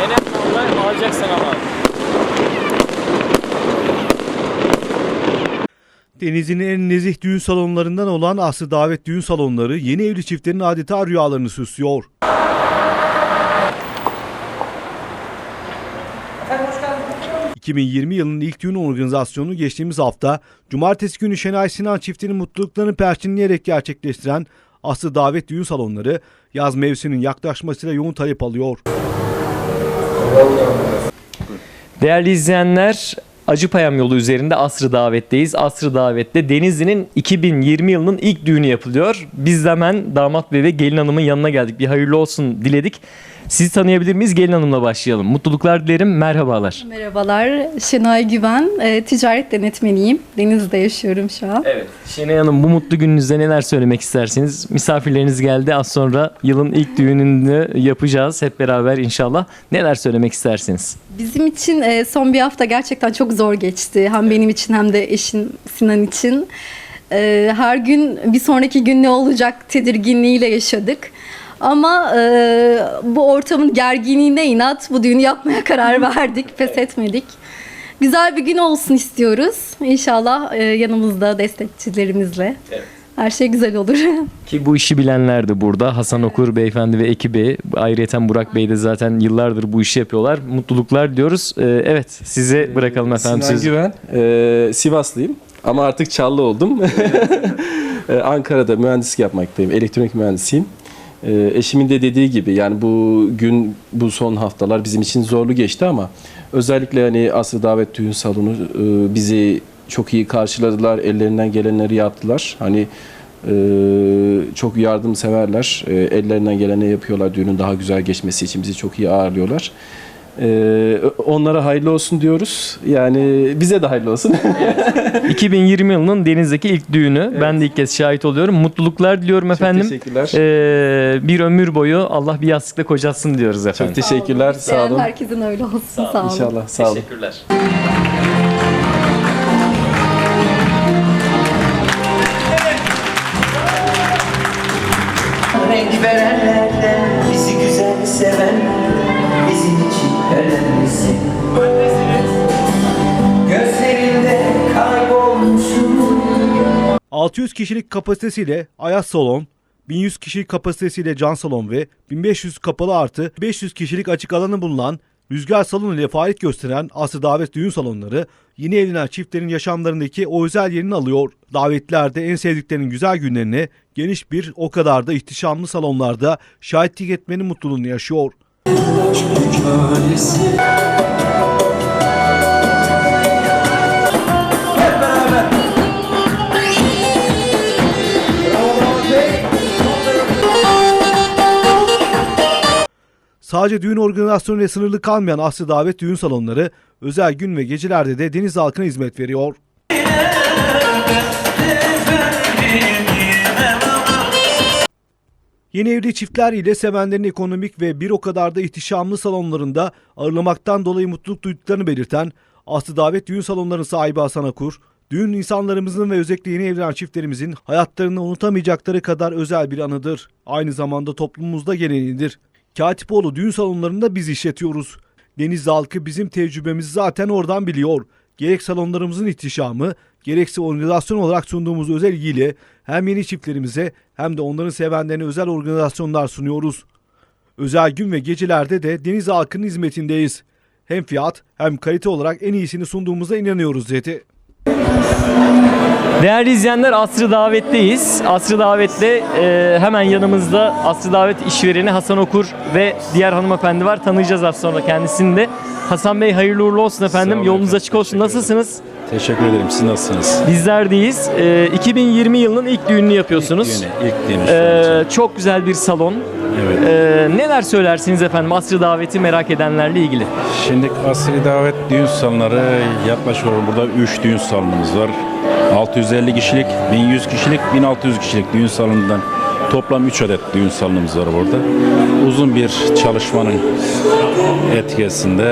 Genel anlamda alacaksın ama. Deniz'in en nezih düğün salonlarından olan Aslı Davet Düğün Salonları yeni evli çiftlerin adeta rüyalarını süslüyor. ...2020 yılının ilk düğün organizasyonunu geçtiğimiz hafta... ...Cumartesi günü Şenay Sinan çiftinin mutluluklarını perçinleyerek gerçekleştiren... ...Aslı Davet Düğün Salonları... ...yaz mevsiminin yaklaşmasıyla yoğun talep alıyor. Değerli izleyenler, Acıpayam yolu üzerinde Asrı Davet'teyiz. Asrı Davet'te Denizli'nin 2020 yılının ilk düğünü yapılıyor. Biz de hemen damat bey ve gelin hanımın yanına geldik. Bir hayırlı olsun diledik. Sizi tanıyabilir miyiz? Gelin hanımla başlayalım. Mutluluklar dilerim. Merhabalar. Merhabalar, Şenay Güven. E, ticaret denetmeniyim. Denizli'de yaşıyorum şu an. Evet. Şenay Hanım bu mutlu gününüzde neler söylemek istersiniz? Misafirleriniz geldi. Az sonra yılın ilk düğününü yapacağız hep beraber inşallah. Neler söylemek istersiniz? Bizim için e, son bir hafta gerçekten çok zor geçti. Hem benim için hem de eşim Sinan için. E, her gün bir sonraki gün ne olacak tedirginliğiyle yaşadık. Ama e, bu ortamın gerginliğine inat bu düğünü yapmaya karar verdik, pes etmedik. Güzel bir gün olsun istiyoruz. İnşallah e, yanımızda destekçilerimizle. Her şey güzel olur. Ki bu işi bilenler de burada. Hasan Okur beyefendi ve ekibi. Ayrıyeten Burak Bey de zaten yıllardır bu işi yapıyorlar. Mutluluklar diyoruz. Ee, evet size bırakalım efendim Sinan sözü. Güven. Ee, Sivaslıyım ama artık Çallı oldum. Ee, Ankara'da mühendislik yapmaktayım. Elektronik mühendisiyim. Ee, eşimin de dediği gibi yani bu gün, bu son haftalar bizim için zorlu geçti ama özellikle hani Aslı Davet Düğün Salonu e, bizi çok iyi karşıladılar. Ellerinden gelenleri yaptılar. Hani e, çok yardımseverler. E, ellerinden geleni yapıyorlar düğünün daha güzel geçmesi için bizi çok iyi ağırlıyorlar. Ee, onlara hayırlı olsun diyoruz. Yani bize de hayırlı olsun. 2020 yılının denizdeki ilk düğünü. Ben de ilk kez şahit oluyorum. Mutluluklar diliyorum efendim. teşekkürler. Ee, bir ömür boyu Allah bir yastıkla kocatsın diyoruz efendim. Çok teşekkürler. Sağ olun. Herkesin öyle olsun. Sağ olun. İnşallah. Sağ olun. Teşekkürler. renk verenlerden bizi güzel için önemlisi gözlerinde kaybolmuşum 600 kişilik kapasitesiyle Ayas Salon, 1100 kişilik kapasitesiyle Can Salon ve 1500 kapalı artı 500 kişilik açık alanı bulunan Rüzgar Salon ile faaliyet gösteren Aslı Davet Düğün Salonları yeni evlenen çiftlerin yaşamlarındaki o özel yerini alıyor. Davetlilerde en sevdiklerinin güzel günlerini geniş bir o kadar da ihtişamlı salonlarda şahitlik etmenin mutluluğunu yaşıyor. Sadece düğün organizasyonuyla sınırlı kalmayan Aslı Davet Düğün Salonları özel gün ve gecelerde de deniz halkına hizmet veriyor. Yeni evli çiftler ile sevenlerin ekonomik ve bir o kadar da ihtişamlı salonlarında ağırlamaktan dolayı mutluluk duyduklarını belirten Aslı Davet Düğün Salonları'nın sahibi Hasan Akur, düğün insanlarımızın ve özellikle yeni evlenen çiftlerimizin hayatlarını unutamayacakları kadar özel bir anıdır. Aynı zamanda toplumumuzda geleneğidir. Katipoğlu düğün salonlarında biz işletiyoruz. Deniz halkı bizim tecrübemizi zaten oradan biliyor. Gerek salonlarımızın ihtişamı, gerekse organizasyon olarak sunduğumuz özel ilgiyle hem yeni çiftlerimize hem de onların sevenlerine özel organizasyonlar sunuyoruz. Özel gün ve gecelerde de deniz halkının hizmetindeyiz. Hem fiyat hem kalite olarak en iyisini sunduğumuza inanıyoruz dedi. Değerli izleyenler Asrı Davet'teyiz. Asrı Davet'te e, hemen yanımızda Asrı Davet işvereni Hasan Okur ve diğer hanımefendi var. Tanıyacağız az sonra kendisini de. Hasan Bey hayırlı uğurlu olsun efendim. olun Yolunuz efendim, açık olsun. Nasılsınız? Teşekkür ederim. Siz nasılsınız? Bizler deyiz. E, 2020 yılının ilk düğününü yapıyorsunuz. Yeni, ilk düğünü şu E, an için. çok güzel bir salon. Evet. E, neler söylersiniz efendim Asrı Davet'i merak edenlerle ilgili? Şimdi Asri Davet düğün salonları yaklaşık olarak burada 3 düğün salonumuz var. 650 kişilik, 1100 kişilik, 1600 kişilik düğün salonundan toplam 3 adet düğün salonumuz var burada. Uzun bir çalışmanın etkisinde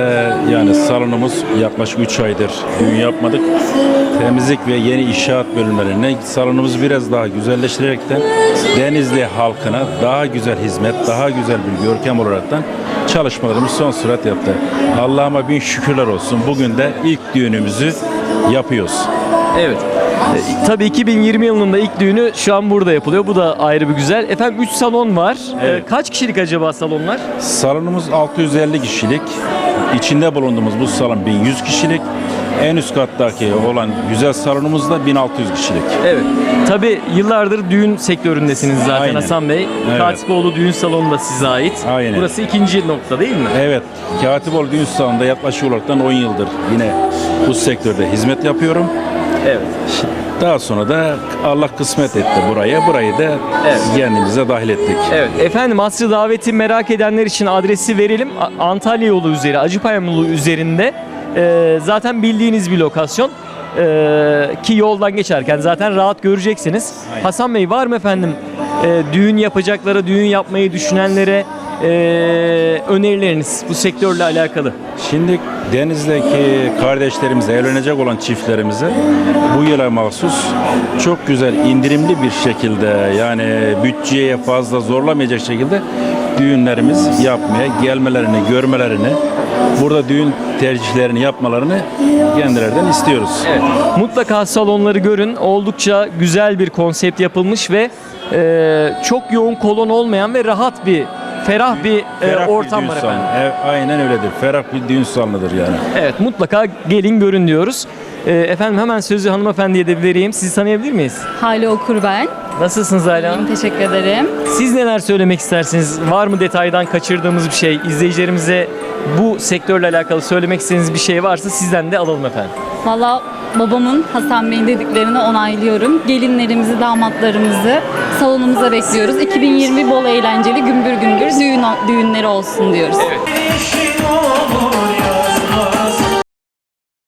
yani salonumuz yaklaşık 3 aydır düğün yapmadık. Temizlik ve yeni inşaat bölümlerine salonumuzu biraz daha güzelleştirerekten Denizli halkına daha güzel hizmet, daha güzel bir görkem olaraktan çalışmalarımız son sürat yaptı. Allah'ıma bin şükürler olsun. Bugün de ilk düğünümüzü yapıyoruz. Evet. E, tabii 2020 yılının da ilk düğünü şu an burada yapılıyor. Bu da ayrı bir güzel. Efendim 3 salon var. E, Evet. kaç kişilik acaba salonlar? Salonumuz 650 kişilik. İçinde bulunduğumuz bu salon 1100 kişilik. En üst kattaki olan güzel salonumuz da 1600 kişilik. Evet. Tabii yıllardır düğün sektöründesiniz zaten Aynen. Hasan Bey. Evet. Katipoğlu düğün salonu da size ait. Aynen. Burası ikinci nokta değil mi? Evet, Katipoğlu Düğün Salonu'nda yaklaşık olarak 10 yıldır yine bu sektörde hizmet yapıyorum. Evet. Daha sonra da Allah kısmet etti buraya. Burayı da Evet. kendimize dahil ettik. Evet. Efendim asrı daveti merak edenler için adresi verelim. Antalya yolu üzeri, Acıpayam yolu üzerinde. e, zaten bildiğiniz bir lokasyon. E, ki yoldan geçerken zaten rahat göreceksiniz. Hasan Bey var mı efendim e, düğün yapacaklara, düğün yapmayı düşünenlere e, önerileriniz bu sektörle alakalı? Şimdi Deniz'deki kardeşlerimize, evlenecek olan çiftlerimize bu yıla mahsus çok güzel indirimli bir şekilde yani bütçeye fazla zorlamayacak şekilde düğünlerimiz yapmaya, gelmelerini, görmelerini, burada düğün tercihlerini yapmalarını kendilerinden istiyoruz. Evet. Mutlaka salonları görün. Oldukça güzel bir konsept yapılmış ve e, çok yoğun kolon olmayan ve rahat bir, ferah bir e, Ferah bir ortam düğün var salonu. efendim. E, aynen öyledir. Ferah bir düğün salonudur yani. Evet mutlaka gelin görün diyoruz. E, efendim hemen sözü hanımefendiye de vereyim. Sizi tanıyabilir miyiz? Hale Okur ben. Nasılsınız Ayla Hanım? Teşekkür ederim. Siz neler söylemek istersiniz? Var mı detaydan kaçırdığımız bir şey? İzleyicilerimize bu sektörle alakalı söylemek istediğiniz bir şey varsa sizden de alalım efendim. Valla babamın Hasan Bey'in dediklerini onaylıyorum. Gelinlerimizi, damatlarımızı salonumuza bekliyoruz. 2020 bol eğlenceli gümbür gümbür düğün, düğünleri olsun diyoruz. Yeşil